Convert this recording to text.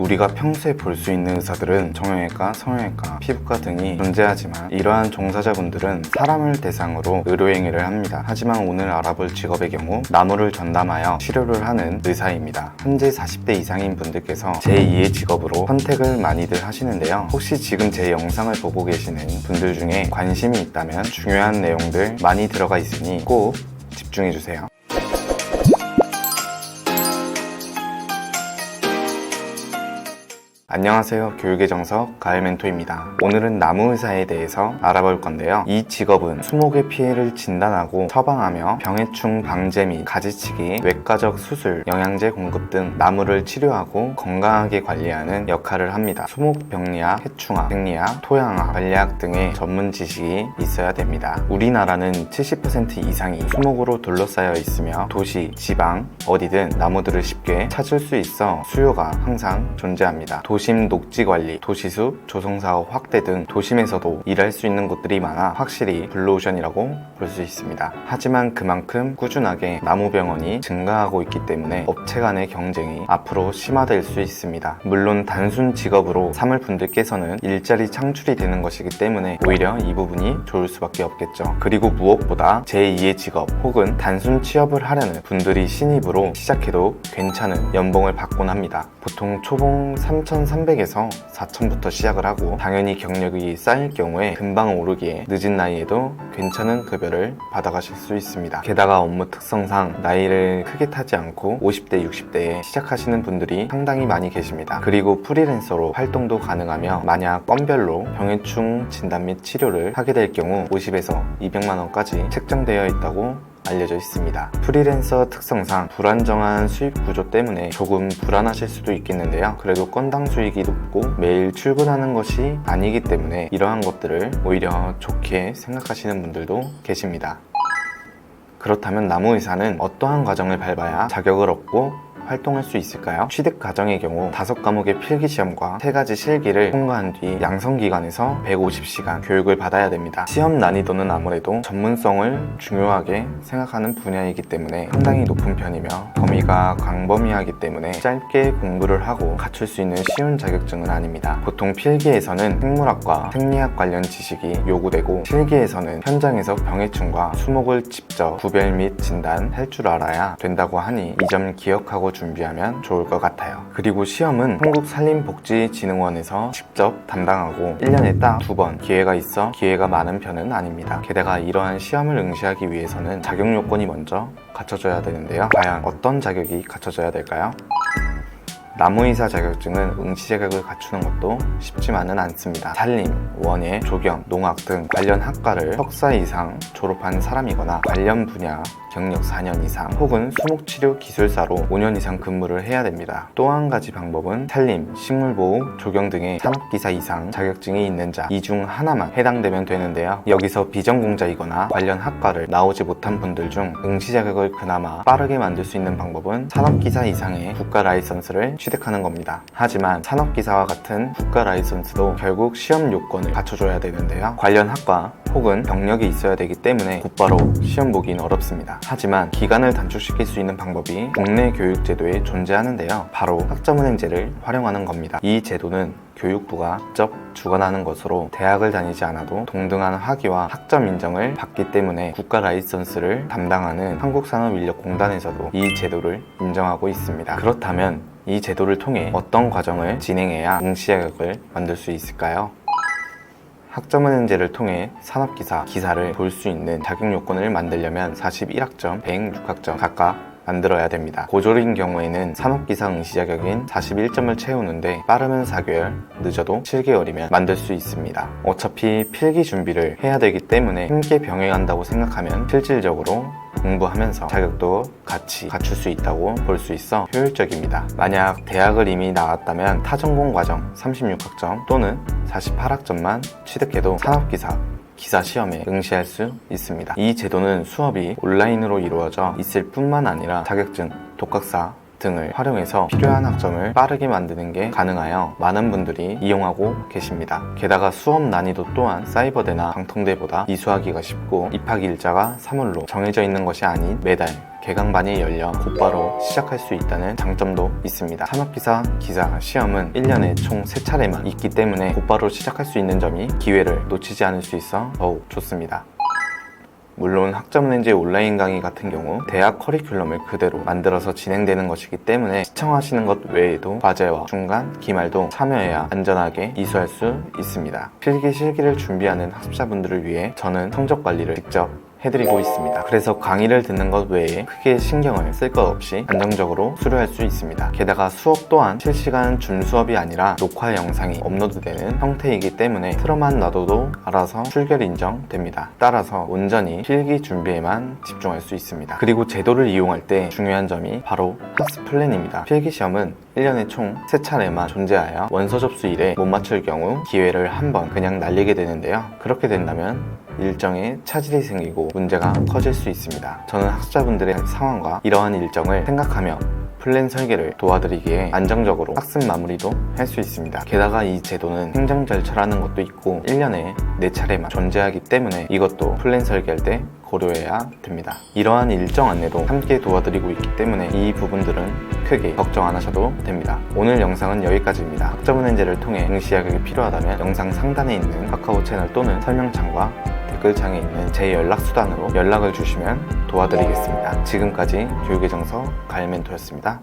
우리가 평소에 볼 수 있는 의사들은 정형외과, 성형외과, 피부과 등이 존재하지만 이러한 종사자분들은 사람을 대상으로 의료행위를 합니다. 하지만 오늘 알아볼 직업의 경우 나무를 전담하여 치료를 하는 의사입니다. 현재 40대 이상인 분들께서 제2의 직업으로 선택을 많이들 하시는데요. 혹시 지금 제 영상을 보고 계시는 분들 중에 관심이 있다면 중요한 내용들 많이 들어가 있으니 꼭 집중해주세요. 안녕하세요. 교육의 정석 가을 멘토입니다. 오늘은 나무 의사에 대해서 알아볼 건데요. 이 직업은 수목의 피해를 진단하고 처방하며 병해충 방제 및 가지치기, 외과적 수술, 영양제 공급 등 나무를 치료하고 건강하게 관리하는 역할을 합니다. 수목 병리학, 해충학, 생리학, 토양학, 관리학 등의 전문 지식이 있어야 됩니다. 우리나라는 70% 이상이 수목으로 둘러싸여 있으며 도시, 지방, 어디든 나무들을 쉽게 찾을 수 있어 수요가 항상 존재합니다. 도심 녹지 관리, 도시숲, 조성사업 확대 등 도심에서도 일할 수 있는 곳들이 많아 확실히 블루오션이라고 볼 수 있습니다. 하지만 그만큼 꾸준하게 나무병원이 증가하고 있기 때문에 업체 간의 경쟁이 앞으로 심화될 수 있습니다. 물론 단순 직업으로 삼을 분들께서는 일자리 창출이 되는 것이기 때문에 오히려 이 부분이 좋을 수밖에 없겠죠. 그리고 무엇보다 제2의 직업 혹은 단순 취업을 하려는 분들이 신입으로 시작해도 괜찮은 연봉을 받곤 합니다. 보통 초봉 3,300에서 4,000부터 시작을 하고 당연히 경력이 쌓일 경우에 금방 오르기에 늦은 나이에도 괜찮은 급여를 받아가실 수 있습니다. 게다가 업무 특성상 나이를 크게 타지 않고 50대, 60대에 시작하시는 분들이 상당히 많이 계십니다. 그리고 프리랜서로 활동도 가능하며 만약 건별로 병해충 진단 및 치료를 하게 될 경우 50에서 200만 원까지 책정되어 있다고 알려져 있습니다. 프리랜서 특성상 불안정한 수입 구조 때문에 조금 불안하실 수도 있겠는데요. 그래도 건당 수익이 높고 매일 출근하는 것이 아니기 때문에 이러한 것들을 오히려 좋게 생각하시는 분들도 계십니다. 그렇다면 나무 의사는 어떠한 과정을 밟아야 자격을 얻고 활동할 수 있을까요? 취득 과정의 경우 다섯 과목의 필기 시험과 세 가지 실기를 통과한 뒤 양성기관에서 150시간 교육을 받아야 됩니다. 시험 난이도는 아무래도 전문성을 중요하게 생각하는 분야이기 때문에 상당히 높은 편이며 범위가 광범위하기 때문에 짧게 공부를 하고 갖출 수 있는 쉬운 자격증은 아닙니다. 보통 필기에서는 생물학과 생리학 관련 지식이 요구되고 실기에서는 현장에서 병해충과 수목을 직접 구별 및 진단할 줄 알아야 된다고 하니 이 점 기억하고 준비하면 좋을 것 같아요. 그리고 시험은 한국산림복지진흥원에서 직접 담당하고 1년에 딱 두 번 기회가 있어 기회가 많은 편은 아닙니다. 게다가 이러한 시험을 응시하기 위해서는 자격 요건이 먼저 갖춰져야 되는데요. 과연 어떤 자격이 갖춰져야 될까요? 나무의사 자격증은 응시 자격을 갖추는 것도 쉽지만은 않습니다. 산림, 원예, 조경, 농학 등 관련 학과를 석사 이상 졸업한 사람이거나 관련 분야 경력 4년 이상 혹은 수목치료 기술사로 5년 이상 근무를 해야 됩니다. 또 한 가지 방법은 산림, 식물보호, 조경 등의 산업기사 이상 자격증이 있는 자 이 중 하나만 해당되면 되는데요. 여기서 비전공자이거나 관련 학과를 나오지 못한 분들 중 응시 자격을 그나마 빠르게 만들 수 있는 방법은 산업기사 이상의 국가 라이선스를 취득하는 겁니다. 하지만 산업기사와 같은 국가 라이선스도 결국 시험 요건을 갖춰줘야 되는데요. 관련 학과 혹은 경력이 있어야 되기 때문에 곧바로 시험 보기는 어렵습니다. 하지만 기간을 단축시킬 수 있는 방법이 국내 교육 제도에 존재하는데요. 바로 학점은행제를 활용하는 겁니다. 이 제도는 교육부가 직접 주관하는 것으로 대학을 다니지 않아도 동등한 학위와 학점 인정을 받기 때문에 국가 라이선스를 담당하는 한국산업인력공단에서도 이 제도를 인정하고 있습니다. 그렇다면 이 제도를 통해 어떤 과정을 진행해야 응시 자격을 만들 수 있을까요? 학점은행제를 통해 산업기사, 기사를 볼 수 있는 자격 요건을 만들려면 41학점, 106학점 각각 만들어야 됩니다. 고졸인 경우에는 산업기사 응시 자격인 41점을 채우는데 빠르면 4개월, 늦어도 7개월이면 만들 수 있습니다. 어차피 필기 준비를 해야 되기 때문에 함께 병행한다고 생각하면 실질적으로 공부하면서 자격도 같이 갖출 수 있다고 볼 수 있어 효율적입니다. 만약 대학을 이미 나왔다면 타전공 과정 36학점 또는 48학점만 취득해도 산업기사 기사 시험에 응시할 수 있습니다. 이 제도는 수업이 온라인으로 이루어져 있을 뿐만 아니라 자격증, 독학사, 등을 활용해서 필요한 학점을 빠르게 만드는 게 가능하여 많은 분들이 이용하고 계십니다. 게다가 수업 난이도 또한 사이버대나 방통대보다 이수하기가 쉽고 입학 일자가 3월로 정해져 있는 것이 아닌 매달 개강반이 열려 곧바로 시작할 수 있다는 장점도 있습니다. 산업기사 기사 시험은 1년에 총 3차례만 있기 때문에 곧바로 시작할 수 있는 점이 기회를 놓치지 않을 수 있어 더욱 좋습니다. 물론 학점은행제 온라인 강의 같은 경우 대학 커리큘럼을 그대로 만들어서 진행되는 것이기 때문에 시청하시는 것 외에도 과제와 중간, 기말도 참여해야 안전하게 이수할 수 있습니다. 필기 실기를 준비하는 학습자분들을 위해 저는 성적 관리를 직접 해드리고 있습니다. 그래서 강의를 듣는 것 외에 크게 신경을 쓸 것 없이 안정적으로 수료할 수 있습니다. 게다가 수업 또한 실시간 줌 수업이 아니라 녹화 영상이 업로드되는 형태이기 때문에 틀어만 놔둬도 알아서 출결 인정됩니다. 따라서 온전히 필기 준비에만 집중할 수 있습니다. 그리고 제도를 이용할 때 중요한 점이 바로 학습 플랜입니다. 필기 시험은 1년에 총 3차례만 존재하여 원서 접수일에 못 맞출 경우 기회를 한번 그냥 날리게 되는데요. 그렇게 된다면 일정에 차질이 생기고 문제가 커질 수 있습니다. 저는 학습자분들의 상황과 이러한 일정을 생각하며 플랜 설계를 도와드리기에 안정적으로 학습 마무리도 할 수 있습니다. 게다가 이 제도는 행정 절차라는 것도 있고 1년에 4차례만 존재하기 때문에 이것도 플랜 설계할 때 고려해야 됩니다. 이러한 일정 안내도 함께 도와드리고 있기 때문에 이 부분들은 크게 걱정 안 하셔도 됩니다. 오늘 영상은 여기까지입니다. 학점은행제를 통해 응시하격이 필요하다면 영상 상단에 있는 카카오 채널 또는 설명창과 댓글창에 있는 제 연락수단으로 연락을 주시면 도와드리겠습니다. 지금까지 교육의 정서 가일멘토였습니다.